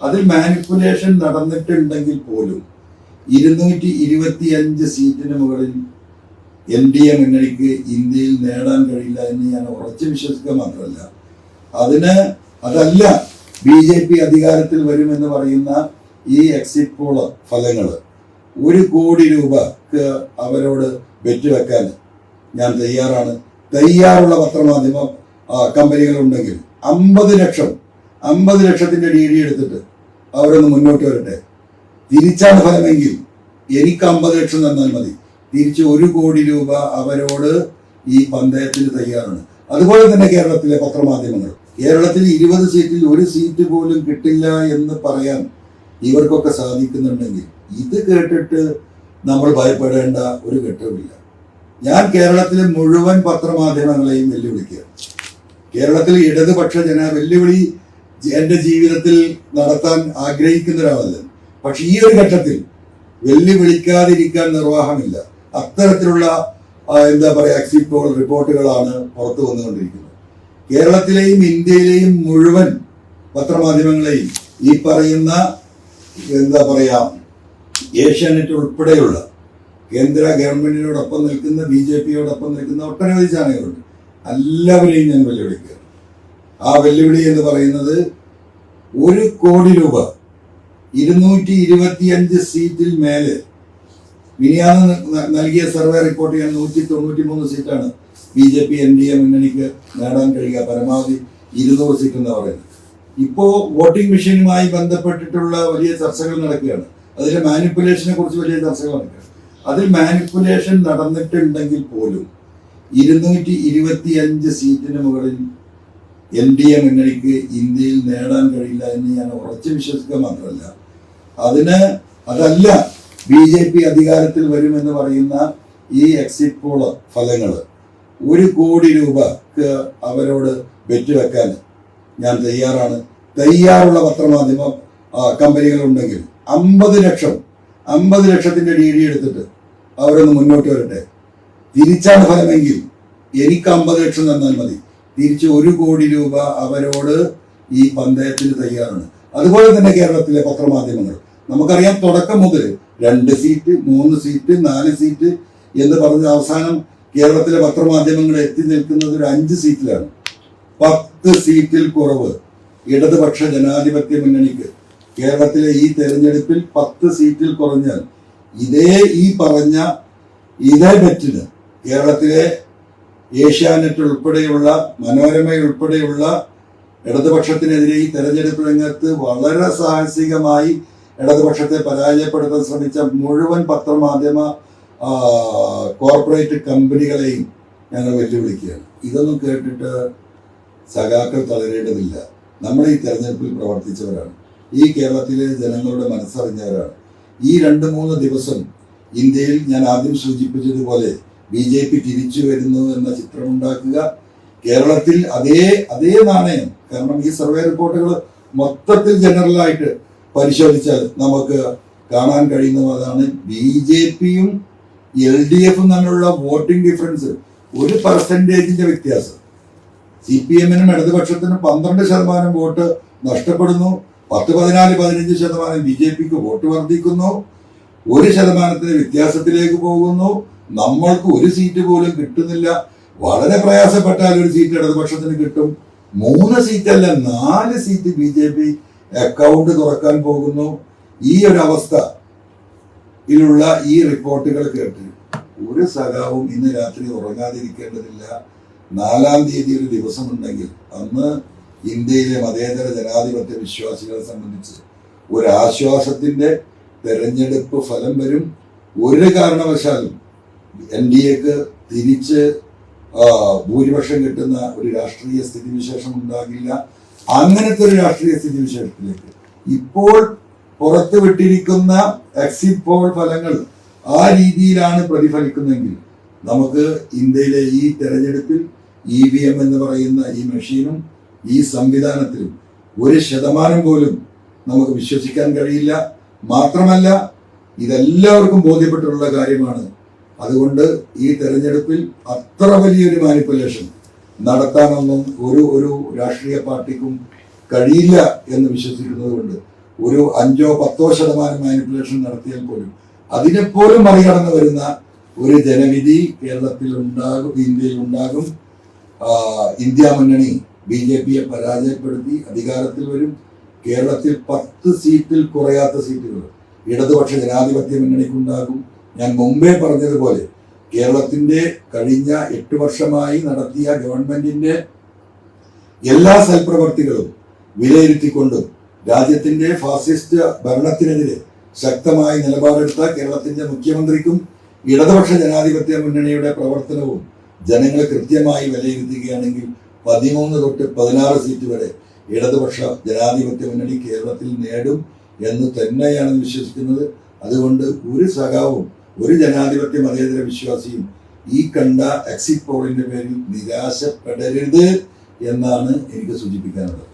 അതിൽ മാനിപ്പുലേഷൻ നടന്നിട്ടുണ്ടെങ്കിൽ പോലും ഇരുന്നൂറ്റി ഇരുപത്തി അഞ്ച് സീറ്റിന് മുകളിൽ എൻ ഡി എ മുന്നണിക്ക് ഇന്ത്യയിൽ നേടാൻ കഴിയില്ല എന്ന് ഞാൻ ഉറച്ചു വിശ്വസിക്കുക മാത്രമല്ല. അതിന് അതല്ല ബി ജെ പി അധികാരത്തിൽ വരുമെന്ന് പറയുന്ന ഈ എക്സിറ്റ് പോൾ ഫലങ്ങൾ ഒരു കോടി രൂപക്ക് അവരോട് വെറ്റ് വെക്കാൻ ഞാൻ തയ്യാറാണ്. തയ്യാറുള്ള പത്രമാധ്യമ കമ്പനികളുണ്ടെങ്കിൽ അമ്പത് ലക്ഷം അമ്പത് ലക്ഷത്തിന്റെ ഡി ഡി എടുത്തിട്ട് അവരൊന്ന് മുന്നോട്ട് വരട്ടെ. തിരിച്ചാണ് ഫലമെങ്കിൽ എനിക്ക് അമ്പത് ലക്ഷം തന്നാൽ മതി. തിരിച്ച് ഒരു കോടി രൂപ അവരോട് ഈ പന്തയത്തിന് തയ്യാറാണ്. അതുപോലെ തന്നെ കേരളത്തിലെ പത്രമാധ്യമങ്ങൾ. കേരളത്തിൽ ഇരുപത് സീറ്റിൽ ഒരു സീറ്റ് പോലും കിട്ടില്ല എന്ന് പറയാൻ ഇവർക്കൊക്കെ സാധിക്കുന്നുണ്ടെങ്കിൽ ഇത് കേട്ടിട്ട് നമ്മൾ ഭയപ്പെടേണ്ട ഒരു ഘട്ടവുമില്ല. ഞാൻ കേരളത്തിലെ മുഴുവൻ പത്രമാധ്യമങ്ങളെയും വെല്ലുവിളിക്കുക കേരളത്തിൽ ഇടതുപക്ഷ ജന വെല്ലുവിളി എന്റെ ജീവിതത്തിൽ നടത്താൻ ആഗ്രഹിക്കുന്ന ഒരാളല്ല പക്ഷെ ഈ ഒരു ഘട്ടത്തിൽ വെല്ലുവിളിക്കാതിരിക്കാൻ നിർവാഹമില്ല. അത്തരത്തിലുള്ള എന്താ പറയുക എക്സിറ്റ് പോൾ റിപ്പോർട്ടുകളാണ് പുറത്തു വന്നുകൊണ്ടിരിക്കുന്നത്. കേരളത്തിലെയും ഇന്ത്യയിലെയും മുഴുവൻ പത്രമാധ്യമങ്ങളെയും ഈ പറയുന്ന എന്താ പറയാ ഏഷ്യാനെറ്റ് ഉൾപ്പെടെയുള്ള കേന്ദ്ര ഗവൺമെന്റിനോടൊപ്പം നിൽക്കുന്ന ബി ജെ പിയോടൊപ്പം നിൽക്കുന്ന ഒട്ടനവധി ചാനലുകളുണ്ട്. എല്ലാവരെയും ഞാൻ വെല്ലുവിളിക്കുക ആ വെല്ലുവിളി എന്ന് പറയുന്നത് ഒരു കോടി രൂപ ഇരുന്നൂറ്റി ഇരുപത്തിയഞ്ച് സീറ്റിൽ മേലെ. മിനിയാന്ന് നൽകിയ സർവേ റിപ്പോർട്ട് ചെയ്യാൻ നൂറ്റി തൊണ്ണൂറ്റി മൂന്ന് സീറ്റാണ് B J P N D A മുന്നണിക്ക് നേടാൻ കഴിയുക. പരമാവധി ഇരുന്നൂറ് സീറ്റ് എന്ന് പറയുന്നത്. ഇപ്പോ വോട്ടിംഗ് മെഷീനുമായി ബന്ധപ്പെട്ടിട്ടുള്ള വലിയ ചർച്ചകൾ നടക്കുകയാണ്. അതിലെ മാനിപ്പുലേഷനെ കുറിച്ച് വലിയ ചർച്ചകൾ നടക്കുകയാണ്. അതിൽ മാനിപ്പുലേഷൻ നടന്നിട്ടുണ്ടെങ്കിൽ പോലും ഇരുന്നൂറ്റി ഇരുപത്തി അഞ്ച് സീറ്റിന് മുകളിൽ എൻ ഡി എ മുന്നണിക്ക് ഇന്ത്യയിൽ നേടാൻ കഴിയില്ല എന്ന് ഞാൻ ഉറച്ചു വിശ്വസിക്കുക മാത്രമല്ല. അതിന് അതല്ല ബി ജെ പി അധികാരത്തിൽ വരുമെന്ന് പറയുന്ന ഈ എക്സിറ്റ് പോൾ ഫലങ്ങൾ ഒരു കോടി രൂപക്ക് അവരോട് ബെറ്റ് വെക്കാൻ ഞാൻ തയ്യാറാണ്. തയ്യാറുള്ള പത്രമാധ്യമ കമ്പനികളുണ്ടെങ്കിൽ അമ്പത് ലക്ഷം അമ്പത് ലക്ഷത്തിന്റെ ഡി ഡി എടുത്തിട്ട് അവരൊന്ന് മുന്നോട്ട് വരട്ടെ. തിരിച്ചാണ് ഫലമെങ്കിൽ എനിക്ക് അമ്പത് ലക്ഷം തന്നാൽ മതി. തിരിച്ച് ഒരു കോടി രൂപ അവരോട് ഈ പന്തയത്തിന് തയ്യാറാണ്. അതുപോലെ തന്നെ കേരളത്തിലെ പത്രമാധ്യമങ്ങൾ. നമുക്കറിയാം തുടക്കം മുതൽ രണ്ട് സീറ്റ് മൂന്ന് സീറ്റ് നാല് സീറ്റ് എന്ന് പറഞ്ഞ അവസാനം കേരളത്തിലെ പത്രമാധ്യമങ്ങൾ എത്തി നിൽക്കുന്നത് ഒരു അഞ്ച് സീറ്റിലാണ്. പത്ത് സീറ്റിൽ കുറവ്. ഇടതുപക്ഷ ജനാധിപത്യ മുന്നണിക്ക് കേരളത്തിലെ ഈ തെരഞ്ഞെടുപ്പിൽ പത്ത് സീറ്റിൽ കുറഞ്ഞാൽ ഇതേ ഈ പറഞ്ഞ ഇതേ ബെറ്റിന് കേരളത്തിലെ ഏഷ്യാനെറ്റ് ഉൾപ്പെടെയുള്ള മനോരമ ഉൾപ്പെടെയുള്ള ഇടതുപക്ഷത്തിനെതിരെ ഈ തെരഞ്ഞെടുപ്പ് രംഗത്ത് വളരെ സാഹസികമായി ഇടതുപക്ഷത്തെ പരാജയപ്പെടുത്താൻ ശ്രമിച്ച മുഴുവൻ പത്രമാധ്യമ കോർപ്പറേറ്റ് കമ്പനികളെയും ഞങ്ങൾ വെല്ലുവിളിക്കുകയാണ്. ഇതൊന്നും കേട്ടിട്ട് സഖാക്കൾ തളരേണ്ടതില്ല. നമ്മൾ ഈ തെരഞ്ഞെടുപ്പിൽ പ്രവർത്തിച്ചവരാണ്. ഈ കേരളത്തിലെ ജനങ്ങളുടെ മനസ്സറിഞ്ഞവരാണ്. ഈ രണ്ട് മൂന്ന് ദിവസം ഇന്ത്യയിൽ ഞാൻ ആദ്യം സൂചിപ്പിച്ചതുപോലെ ബി ജെ പി തിരിച്ചു വരുന്നു എന്ന ചിത്രമുണ്ടാക്കുക. കേരളത്തിൽ അതേ അതേ നാണയം. കാരണം ഈ സർവേ റിപ്പോർട്ടുകൾ മൊത്തത്തിൽ ജനറലായിട്ട് പരിശോധിച്ചാൽ നമുക്ക് കാണാൻ കഴിയുന്നതാണ് ബി ജെ പിയും എൽ ഡി എഫും തമ്മിലുള്ള വോട്ടിംഗ് ഡിഫറൻസ് ഒരു പെർസെന്റേജിന്റെ വ്യത്യാസം. സി പി എമ്മിനും ഇടതുപക്ഷത്തിനും പന്ത്രണ്ട് ശതമാനം വോട്ട് നഷ്ടപ്പെടുന്നു. പത്ത് പതിനാല് പതിനഞ്ച് ശതമാനം ബി ജെ പിക്ക് വോട്ട് വർദ്ധിക്കുന്നു. ഒരു ശതമാനത്തിന്റെ വ്യത്യാസത്തിലേക്ക് പോകുന്നു. നമ്മൾക്ക് ഒരു സീറ്റ് പോലും കിട്ടുന്നില്ല. വളരെ പ്രയാസപ്പെട്ടാൽ ഒരു സീറ്റ് ഇടതുപക്ഷത്തിന് കിട്ടും. മൂന്ന് സീറ്റല്ല നാല് seat B J P account തുറക്കാൻ പോകുന്നു. ഈ ഒരു അവസ്ഥ ഇതിലുള്ള ഈ റിപ്പോർട്ടുകൾ കേട്ട് ഒരു സഖാവും ഇന്ന് രാത്രി ഉറങ്ങാതിരിക്കേണ്ടതില്ല. നാലാം തീയതി ഒരു ദിവസമുണ്ടെങ്കിൽ അന്ന് ഇന്ത്യയിലെ മതേതര ജനാധിപത്യ വിശ്വാസികളെ സംബന്ധിച്ച് ഒരു ആശ്വാസത്തിന്റെ തെരഞ്ഞെടുപ്പ് ഫലം വരും ഒരു കാരണവശാലും എൻ ഡി എക്ക് തിരിച്ച് ഭൂരിപക്ഷം കിട്ടുന്ന ഒരു രാഷ്ട്രീയ സ്ഥിതിവിശേഷം ഉണ്ടാകില്ല. അങ്ങനത്തെ ഒരു രാഷ്ട്രീയ സ്ഥിതിവിശേഷത്തിലേക്ക് ഇപ്പോൾ പുറത്തു വിട്ടിരിക്കുന്ന എക്സിറ്റ് പോൾ ഫലങ്ങൾ ആ രീതിയിലാണ് പ്രതിഫലിക്കുന്നതെങ്കിൽ നമുക്ക് ഇന്ത്യയിലെ ഈ തെരഞ്ഞെടുപ്പിൽ ഇ വി എം എന്ന് പറയുന്ന ഈ മെഷീനും ഈ സംവിധാനത്തിലും ഒരു ശതമാനം പോലും നമുക്ക് വിശ്വസിക്കാൻ കഴിയില്ല. മാത്രമല്ല ഇതെല്ലാവർക്കും ബോധ്യപ്പെട്ടിട്ടുള്ള കാര്യമാണ്. അതുകൊണ്ട് ഈ തെരഞ്ഞെടുപ്പിൽ അത്ര വലിയൊരു മാനിപ്പുലേഷൻ നടത്താനൊന്നും ഒരു ഒരു രാഷ്ട്രീയ പാർട്ടിക്കും കഴിയില്ല എന്ന് വിശ്വസിക്കുന്നത് കൊണ്ട് ഒരു അഞ്ചോ പത്തോ ശതമാനം മാനിപ്പുലേഷൻ നടത്തിയാൽ പോലും അതിനെപ്പോലും മറികടന്ന് വരുന്ന ഒരു ജനവിധി കേരളത്തിൽ ഉണ്ടാകും ഇന്ത്യയിൽ ഉണ്ടാകും. ഇന്ത്യ മുന്നണി ബി ജെ പിയെ പരാജയപ്പെടുത്തി അധികാരത്തിൽ വരും. കേരളത്തിൽ പത്ത് സീറ്റിൽ കുറയാത്ത സീറ്റുകൾ. ഇടതുപക്ഷ ജനാധിപത്യ മുന്നണിക്കുണ്ടാകും ഞാൻ മുമ്പേ പറഞ്ഞതുപോലെ കേരളത്തിന്റെ കഴിഞ്ഞ എട്ട് വർഷമായി നടത്തിയ ഗവൺമെന്റിന്റെ എല്ലാ സൽപ്രവർത്തികളും വിലയിരുത്തിക്കൊണ്ടും രാജ്യത്തിന്റെ ഫാസിസ്റ്റ് ഭരണത്തിനെതിരെ ശക്തമായി നിലപാടെടുത്ത കേരളത്തിന്റെ മുഖ്യമന്ത്രിക്കും ഇടതുപക്ഷ ജനാധിപത്യ മുന്നണിയുടെ പ്രവർത്തനവും ജനങ്ങൾ കൃത്യമായി വിലയിരുത്തുകയാണെങ്കിൽ പതിമൂന്ന് തൊട്ട് പതിനാറ് സീറ്റ് വരെ ഇടതുപക്ഷ ജനാധിപത്യ മുന്നണി കേരളത്തിൽ നേടും എന്ന് തന്നെയാണ് വിശ്വസിക്കുന്നത്. അതുകൊണ്ട് ഒരു സഖാവും ഒരു ജനാധിപത്യ മതേതര വിശ്വാസിയും ഈ കണ്ട എക്സിറ്റ് പോളിന്റെ പേരിൽ നിരാശപ്പെടരുത് എന്നാണ് എനിക്ക് സൂചിപ്പിക്കാനുള്ളത്.